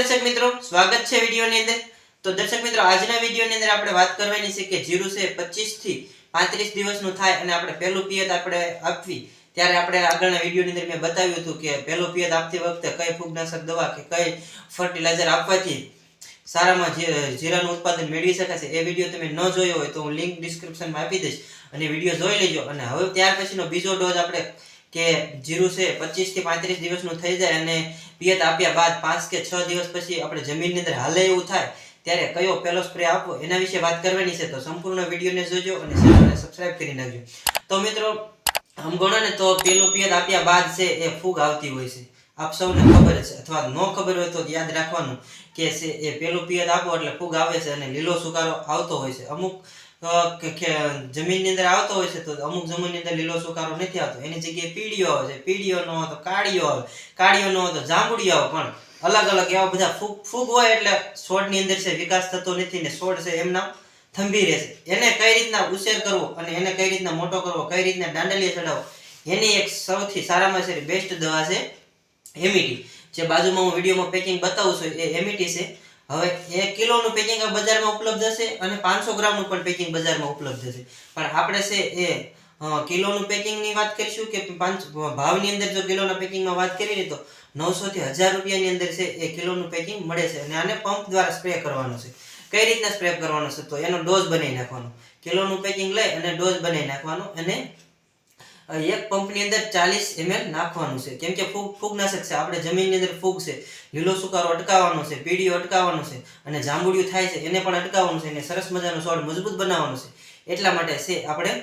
દર્શક મિત્રો, સ્વાગત છે વિડીયોની અંદર. તો દર્શક મિત્રો, આજના વિડીયોની અંદર આપણે વાત કરવાની છે કે જીરું છે 25 થી પાંત્રીસ દિવસનું થાય અને આપણે પહેલું પિયત આપણે આપવી. ત્યારે આપણે આગળના વિડીયોની અંદર મેં બતાવ્યું હતું કે પહેલું પિયત આપતી વખતે કઈ ફૂગનાશક દવા કે કઈ ફર્ટિલાઇઝર આપવાથી સારામાં જીરાનું ઉત્પાદન મેળવી શકાશે એ વીડિયો તમે ન જોયો હોય તો હું લિંક ડિસ્ક્રિપ્શનમાં આપી દઈશ. અને વીડિયો જોઈ લેજો. અને હવે ત્યાર પછીનો બીજો ડોઝ આપણે કે જીરું છે પચીસથી પાંત્રીસ દિવસનું થઈ જાય અને પિયત આપ્યા બાદ પાંચ કે છ દિવસ પછી આપણે જમીનની અંદર હાલે એવું થાય, ત્યારે કયો પહેલો સ્પ્રે આપવો એના વિશે વાત કરવાની છે, તો સંપૂર્ણ વિડીયોને જોજો અને ચેનલને સબસ્ક્રાઇબ કરી નાખજો. તો મિત્રો, આમ ગણો ને તો પેલું પિયત આપ્યા બાદ છે એ ફૂગ આવતી હોય છે. આપ સૌને ખબર છે, અથવા ન ખબર હોય તો યાદ રાખવાનું કે એ પેલું પિયત આપો એટલે ફૂગ આવે છે અને લીલો સુકારો આવતો હોય છે. અમુક જમીનની અંદર આવતો હોય છે તો અમુક જમીનની અંદર લીલો સુકારો નથી આવતો. એની જગ્યાએ પીળીઓ આવે છે. પીળીઓ હોય તો કાળીઓ આવે. કાળીઓ ન હોય તો જાંબુડીઓ આવે. પણ અલગ અલગ એવા બધા ફૂગ ફૂગ હોય એટલે છોડની અંદર છે, વિકાસ થતો નથી ને છોડ છે એમના થંભી રહેશે એને કઈ રીતના ઉછેર કરવો અને એને કઈ રીતના મોટો કરવો, કઈ રીતના દાંડલીએ ચડાવવો, એની એક સૌથી સારામાં સારી બેસ્ટ દવા છે એમિટી. જે બાજુમાં હું વિડીયોમાં પેકિંગ બતાવું છું એ એમિટી છે. હવે એક કિલોનું પેકિંગ બજારમાં ઉપલબ્ધ હશે અને પાંચસો ગ્રામનું પણ પેકિંગ બજારમાં ઉપલબ્ધ હશે. પણ આપણે છે એ કિલોનું પેકિંગની વાત કરીશું કે પાંચ, ભાવની અંદર જો કિલોના પેકિંગમાં વાત કરીએ તો નવસોથી હજાર રૂપિયાની અંદર છે એ કિલોનું પેકિંગ મળે છે અને આને પંપ દ્વારા સ્પ્રે કરવાનો છે. કઈ રીતના સ્પ્રે કરવાનો છે તો એનો ડોઝ બનાવી નાખવાનો. કિલોનું પેકિંગ લઈ અને ડોઝ બનાવી નાખવાનો અને એક પંપની અંદર ચાલીસ એમએલ નાખવાનું છે. કેમ કે ફૂગ ફૂગનાશક છે. આપણે જમીનની અંદર ફૂગ છે. લીલો સુકારો અટકાવવાનો છે. પીડીઓ અટકાવવાનો છે. અને જાંબુડિયું થાય છે. એને પણ અટકાવવાનું છે. અને સરસ મજાનો છોડ મજબૂત બનાવવાનો છે. એટલા માટે છે આપણે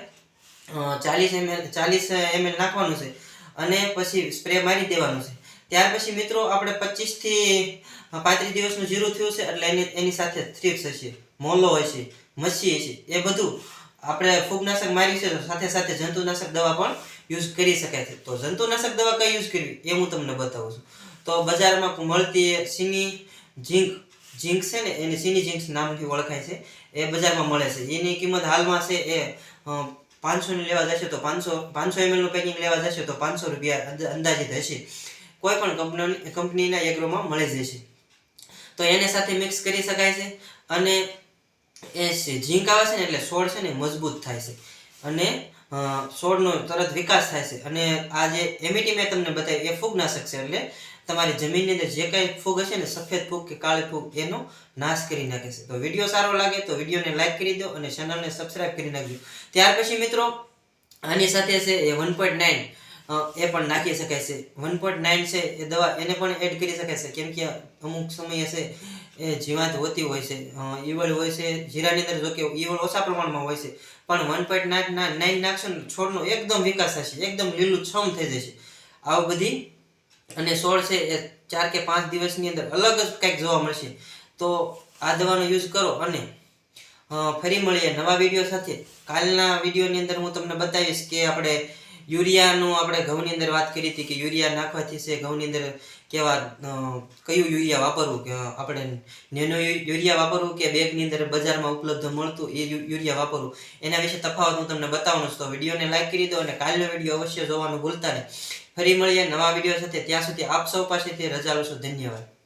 ચાલીસ એમએલ ચાલીસ એમએલ નાખવાનું છે. અને પછી સ્પ્રે મારી દેવાનું છે. ત્યાર પછી મિત્રો આપણે પચીસથી પાંત્રીસ દિવસનું જીરું થયું છે. એટલે એની એની સાથે થ્રીપ્સ હશે. મોલો હશે. મચ્છી હશે. એ બધું આપણે ફૂગનાશક મારી છે સાથે સાથે જંતુનાશક દવા પણ યુઝ કરી શકાય છે. તો જંતુનાશક દવા કઈ યુઝ કરવી? એ હું તમને બતાવું છું. તો બજારમાં મળતી સીની ઝીંક ઝીંક છે ને, એને સીની ઝીંક નામથી ઓળખાય છે. એ બજારમાં મળે છે. એની કિંમત હાલમાં છે એ પાંચસોની લેવા જશે તો પાંચસો પાંચસો એમએલનું પેકિંગ લેવા જશે તો પાંચસો રૂપિયા અંદ- અંદાજિત હશે. કોઈ પણ કંપની કંપનીના એગ્રોમાં મળી જશે. તો એને સાથે મિક્સ કરી શકાય છે. અને એ છે ઝીંક આવે છે ને એટલે છોડ છે ને મજબૂત થાય છે. અને છોડનો તરત વિકાસ થાય છે. અને આ જે એમિટી મેં તમને બતાવી, એ ફૂગનાશક છે એટલે તમારી જમીનની અંદર જે કાંઈ ફૂગ હશે ને, સફેદ ફૂગ કે કાળી ફૂગ, એનો નાશ કરી નાખે છે. તો વીડિયો સારો લાગે તો વિડીયોને લાઇક કરી દો અને ચેનલને સબસ્ક્રાઇબ કરી નાખજો. ત્યાર પછી મિત્રો, આની સાથે છે એ વન પોઈન્ટ નાઇન. એ પણ નાખી શકાય છે. વન પોઈન્ટ નાઇન છે એ દવા એને પણ એડ કરી શકાય છે. કેમ કે અમુક સમયે છે એ જીવાત હોતી હોય છે. ઈવળ હોય છે, જીરાની અંદર જો કે ઈવળ ઓછા પ્રમાણમાં હોય છે. પણ વન પોઈન્ટ નાઇન નાખશો ને છોડનો એકદમ વિકાસ થશે, એકદમ લીલું છમ થઈ જશે. આવું બધી અને છોડ છે એ ચાર કે પાંચ દિવસની અંદર અલગ જ કંઈક જોવા મળશે. તો આ દવાનો યુઝ કરો અને ફરી મળીએ નવા વીડિયો સાથે. કાલના વિડીયોની અંદર હું તમને બતાવીશ કે આપણે યુરિયાનું આપણે ઘઉંની અંદર વાત કરી હતી કે યુરિયા નાખવાથી છે, ઘઉંની અંદર કેવા કયું યુરિયા વાપરવું? કે આપણે નેનો યુરિયા વાપરવું કે બેગની અંદર બજારમાં ઉપલબ્ધ મળતું એ યુરિયા વાપરવું? એના વિશે તફાવત હું તમને બતાવવાનું છું. તો વિડીયોને લાઈક કરી દો અને કાલનો વીડિયો અવશ્ય જોવાનું ભૂલતા નહીં. ફરી મળીએ નવા વીડિયો સાથે. ત્યાં સુધી આપ સૌ પાસેથી રજા લઉં છું. ધન્યવાદ.